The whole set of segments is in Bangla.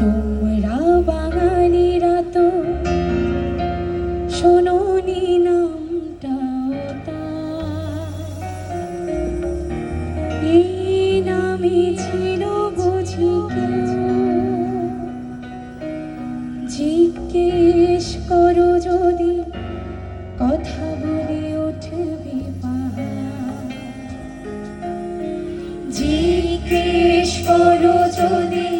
তোমরা বাঙালিরা তো শোনি ছিল বুঝি যদি কথা বলে জিজ্ঞেস করো যদি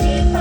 Shiva.